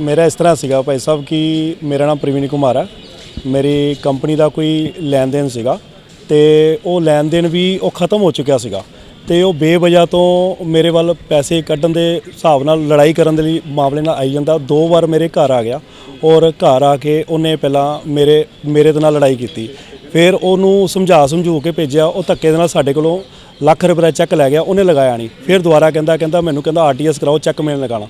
ਮੇਰਾ ਇਸ ਤਰ੍ਹਾਂ ਸੀਗਾ ਭਾਈ ਸਾਹਿਬ ਕਿ ਮੇਰਾ ਨਾਮ ਪ੍ਰਵੀਨ ਕੁਮਾਰ ਹੈ ਮੇਰੀ ਕੰਪਨੀ ਦਾ ਕੋਈ ਲੈਣ ਦੇਣ ਸੀਗਾ ਤੇ ਉਹ ਲੈਣ ਦੇਣ ਵੀ ਉਹ ਖਤਮ ਹੋ ਚੁੱਕਿਆ ਸੀਗਾ ਤੇ ਉਹ ਬੇਵਜ੍ਹਾ ਤੋਂ ਮੇਰੇ ਵੱਲ ਪੈਸੇ ਕੱਢਣ ਦੇ ਹਿਸਾਬ ਨਾਲ ਲੜਾਈ ਕਰਨ ਦੇ ਲਈ ਮਾਮਲੇ ਨਾਲ ਆਈ ਜਾਂਦਾ। ਦੋ ਵਾਰ ਮੇਰੇ ਘਰ ਆ ਗਿਆ ਔਰ ਘਰ ਆ ਕੇ ਉਹਨੇ ਪਹਿਲਾਂ ਮੇਰੇ ਮੇਰੇ ਦੇ ਨਾਲ ਲੜਾਈ ਕੀਤੀ। ਫਿਰ ਉਹਨੂੰ ਸਮਝਾ ਸਮਝੂ ਕੇ ਭੇਜਿਆ, ਉਹ ਧੱਕੇ ਦੇ ਨਾਲ ਸਾਡੇ ਕੋਲੋਂ ਲੱਖ ਰੁਪਏ ਦਾ ਚੈੱਕ ਲੈ ਗਿਆ, ਉਹਨੇ ਲਗਾਇਆ ਨਹੀਂ ਫਿਰ ਦੁਬਾਰਾ ਕਹਿੰਦਾ ਕਹਿੰਦਾ ਮੈਨੂੰ ਕਹਿੰਦਾ ਆਰਟੀਐਸ ਕਰਾਓ ਚੈੱਕ ਮੈਂ ਲਗਾਣਾ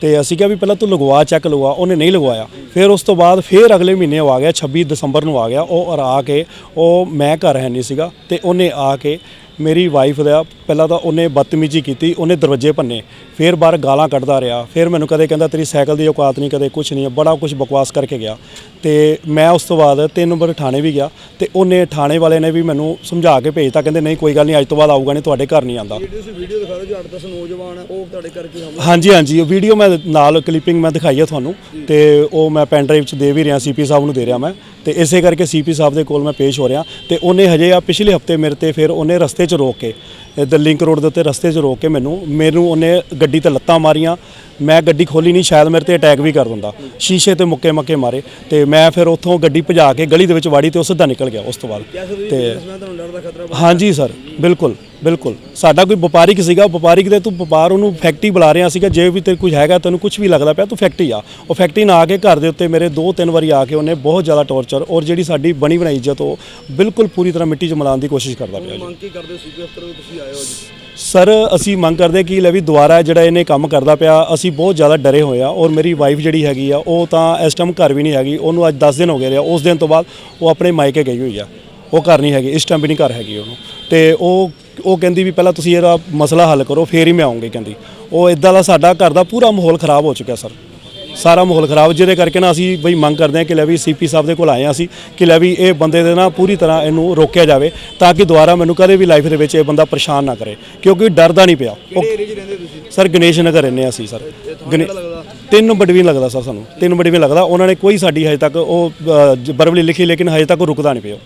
ਤੇ ਅਸੀਂ ਕਿਹਾ ਵੀ ਪਹਿਲਾਂ ਤੂੰ ਲਗਵਾ ਚੈੱਕ ਲਗਵਾ। ਉਹਨੇ ਨਹੀਂ ਲਗਵਾਇਆ। ਫਿਰ ਉਸ ਤੋਂ ਬਾਅਦ ਫਿਰ ਅਗਲੇ ਮਹੀਨੇ ਉਹ ਆ ਗਿਆ 26 ਦਸੰਬਰ ਨੂੰ ਆ ਗਿਆ। ਉਹ ਔਰ ਆ ਕੇ ਉਹ ਮੈਂ ਘਰ ਹੈ ਨਹੀਂ ਸੀਗਾ ਤੇ ਉਹਨੇ ਆ ਕੇ ਮੇਰੀ ਵਾਈਫ ਦਾ ਪਹਿਲਾਂ ਤਾਂ ਉਹਨੇ ਬਦਤਮੀਜ਼ੀ ਕੀਤੀ ਉਹਨੇ ਦਰਵਾਜ਼ੇ ਭੰਨੇ ਫਿਰ ਬਾਹਰ ਗਾਲਾਂ ਕੱਢਦਾ ਰਿਹਾ ਫਿਰ ਮੈਨੂੰ ਕਦੇ ਕਹਿੰਦਾ ਤੇਰੀ ਸਾਈਕਲ ਦੀ ਔਕਾਤ ਨਹੀਂ ਕਦੇ ਕੁਝ ਨਹੀਂ ਬੜਾ ਕੁਝ ਬਕਵਾਸ ਕਰਕੇ ਗਿਆ। ਤੇ ਮੈਂ ਉਸ ਤੋਂ ਬਾਅਦ ਤਿੰਨ ਨੰਬਰ ਥਾਣੇ ਵੀ ਗਿਆ ਤੇ ਉਹਨੇ ਥਾਣੇ ਵਾਲੇ ਨੇ ਵੀ ਮੈਨੂੰ ਸਮਝਾ ਕੇ ਭੇਜਤਾ ਕਹਿੰਦੇ ਨਹੀਂ ਕੋਈ ਗੱਲ ਨਹੀਂ ਅੱਜ ਤੋਂ ਬਾਅਦ ਆਊਗਾ ਨਹੀਂ ਤੁਹਾਡੇ ਘਰ ਨਹੀਂ ਆਂਦਾ ਜਿਹੜੀ ਤੁਸੀਂ ਵੀਡੀਓ ਦਿਖਾ ਰਹੇ ਹੋ ਜੋ 8-10 ਨੌਜਵਾਨ ਆ ਉਹ ਤੁਹਾਡੇ ਕਰਕੇ ਹਮਲਾ ਹਾਂਜੀ ਹਾਂਜੀ ਉਹ ਵੀਡੀਓ ਮੈਂ ਨਾਲ ਕਲਿੱਪਿੰਗ ਮੈਂ ਦਿਖਾਈ ਹੈ ਤੁਹਾਨੂੰ ਤੇ ਉਹ ਮੈਂ ਪੈਨ ਡਰਾਈਵ 'ਚ ਦੇ ਵੀ ਰਿਹਾ ਸੀਪੀ ਸਾਹਿਬ ਨੂੰ ਦੇ ਰਿਹਾ ਮੈਂ। ਤੇ ਇਸੇ ਕਰਕੇ ਸੀਪੀ ਸਾਹਿਬ ਦੇ ਕੋਲ ਮੈਂ ਪੇਸ਼ ਹੋ ਰਿਹਾ ਤੇ ਉਹਨੇ ਹਜੇ ਆ ਪਿਛਲੇ ਹਫ਼ਤੇ ਮੇਰੇ ਤੇ ਫਿਰ ਉਹਨੇ ਰਸਤੇ 'ਚ ਰੋਕ ਕੇ ਦ ਲਿੰਕ ਰੋਡ ਦੇ ਉੱਤੇ ਰਸਤੇ 'ਚ ਰੋਕ ਕੇ ਮੈਨੂੰ ਮੈਨੂੰ ਉਹਨੇ ਗੱਡੀ ਤੇ ਲੱਤਾਂ ਮਾਰੀਆਂ ਮੈਂ ਗੱਡੀ ਖੋਲੀ ਨਹੀਂ ਸ਼ਾਇਦ ਮੇਰੇ ਤੇ ਅਟੈਕ ਵੀ ਕਰ ਦਿੰਦਾ। ਸ਼ੀਸ਼ੇ ਤੇ ਮੁੱਕੇ ਮੱਕੇ ਮਾਰੇ ਤੇ ਮੈਂ ਫਿਰ ਉੱਥੋਂ ਗੱਡੀ ਭਜਾ ਕੇ ਗਲੀ ਦੇ ਵਿੱਚ ਵਾੜੀ ਤੇ ਉਹ ਸਿੱਧਾ ਨਿਕਲ ਗਿਆ ਉਸ ਤੋਂ ਬਾਅਦ। ਤੇ ਹਾਂਜੀ ਸਰ ਬਿਲਕੁਲ ਬਿਲਕੁਲ। ਸਾਡਾ ਕੋਈ ਵਪਾਰਿਕ ਸੀਗਾ ਵਪਾਰਿਕ ਦੇ ਤੂੰ ਵਪਾਰ ਉਹਨੂੰ ਫੈਕਟਰੀ ਬੁਲਾ ਰਿਹਾ ਸੀਗਾ ਜੇ ਵੀ ਤੇ ਕੁਝ ਹੈਗਾ ਤੈਨੂੰ ਕੁਝ ਵੀ ਲੱਗਦਾ ਪਿਆ ਤੂੰ ਫੈਕਟਰੀ ਆ। ਉਹ ਫੈਕਟਰੀ ਨਾ ਆ ਕੇ ਘਰ ਦੇ ਉੱਤੇ ਮੇਰੇ ਦੋ ਤਿੰਨ ਵਾਰੀ ਆ ਕੇ ਉਹਨੇ ਬਹੁਤ ਜ਼ਿਆਦਾ ਟੌਰਚਰ ਔਰ ਜਿਹੜੀ ਸਾਡੀ ਬਣੀ ਬਣਾਈ ਇੱਜ਼ਤ ਉਹ ਬਿਲਕੁਲ ਪੂਰੀ ਤਰ੍ਹਾਂ ਮਿੱਟੀ 'ਚ ਮਿਲਾਉਣ ਦੀ ਕੋਸ਼ਿਸ਼ ਕਰਦਾ ਪਿਆ ਜੀ। ਮੰਗ ਕੀ ਕਰਦੇ ਸੀਪੀ ਅਫਸਰ ਤੁਸੀਂ ਆਏ ਹੋ ਜੀ। ਸਰ, ਅਸੀਂ ਮੰਗ ਕਰਦੇ ਕਿ ਲੈ ਵੀ ਦੁਬਾਰਾ ਜਿਹੜਾ ਇਹਨੇ ਕੰਮ ਕਰਦਾ ਪਿਆ, ਅਸੀਂ ਬਹੁਤ ਜ਼ਿਆਦਾ ਡਰੇ ਹੋਏ ਆ ਔਰ ਮੇਰੀ ਵਾਈਫ ਜਿਹੜੀ ਹੈਗੀ ਆ, ਉਹ ਤਾਂ ਇਸ ਟਾਈਮ ਘਰ ਵੀ ਨਹੀਂ ਹੈਗੀ, ਉਹਨੂੰ ਅੱਜ 10 ਦਿਨ ਹੋ ਗਏ ਰਿਹਾ ਉਸ ਦਿਨ ਤੋਂ ਬਾਅਦ ਉਹ ਆਪਣੇ ਮਾਇਕੇ ਗਈ ਹੋਈ ਆ। ਉਹ ਘਰ ਨਹੀਂ ਹੈਗੀ, ਇਸ ਟਾਈਮ ਵੀ ਨਹੀਂ ਘਰ ਹੈਗੀ ਉਹਨੂੰ। ਤੇ ਉਹ ਉਹ ਕਹਿੰਦੀ ਵੀ ਪਹਿਲਾਂ ਤੁਸੀਂ ਇਹਦਾ ਮਸਲਾ ਹੱਲ ਕਰੋ, ਫੇਰ ਹੀ ਮੈਂ ਆਉਂਗੀ ਕਹਿੰਦੀ। ਉਹ ਇਦਾਂ ਦਾ ਸਾਡਾ ਘਰ ਦਾ ਪੂਰਾ ਮਾਹੌਲ ਖਰਾਬ ਹੋ ਚੁੱਕਿਆ, ਸਰ। ਸਾਰਾ ਮਾਹੌਲ ਖਰਾਬ ਜਿਹਦੇ ਕਰਕੇ ਨਾ ਅਸੀਂ ਬਈ ਮੰਗ ਕਰਦੇ ਹਾਂ ਕਿ ਲੈ ਵੀ ਸੀਪੀ ਸਾਹਿਬ ਦੇ ਕੋਲ ਆਏ ਹਾਂ ਅਸੀਂ ਕਿ ਲੈ ਵੀ ਇਹ ਬੰਦੇ ਦੇ ਨਾ ਪੂਰੀ ਤਰ੍ਹਾਂ ਇਹਨੂੰ ਰੋਕਿਆ ਜਾਵੇ ਤਾਂ ਕਿ ਦੁਬਾਰਾ ਮੈਨੂੰ ਕਦੇ ਵੀ ਲਾਈਫ ਦੇ ਵਿੱਚ ਇਹ ਬੰਦਾ ਪਰੇਸ਼ਾਨ ਨਾ ਕਰੇ ਕਿਉਂਕਿ ਡਰਦਾ ਨਹੀਂ ਪਿਆ। ਕਿਹੜੇ ਏਰੀਆ 'ਚ ਰਹਿੰਦੇ ਤੁਸੀਂ? ਸਰ ਗਣੇਸ਼ ਨਗਰ ਰਹਿੰਦੇ ਹਾਂ ਅਸੀਂ ਸਰ। ਗਣੇ ਤਿੰਨ ਬੜਵੀਂ ਲੱਗਦਾ ਸਰ ਸਾਨੂੰ। ਤਿੰਨ ਬੜਵੀਂ ਲੱਗਦਾ। ਉਹਨਾਂ ਨੇ ਕੋਈ ਸਾਡੀ ਹਜੇ ਤੱਕ ਉਹ ਅ, ਜ- ਬਰਬਲੀ ਲਿਖੀ ਲੇਕਿਨ ਹਜੇ ਤੱਕ ਉਹ ਰੁਕਦਾ ਨਹੀਂ ਪਿਆ।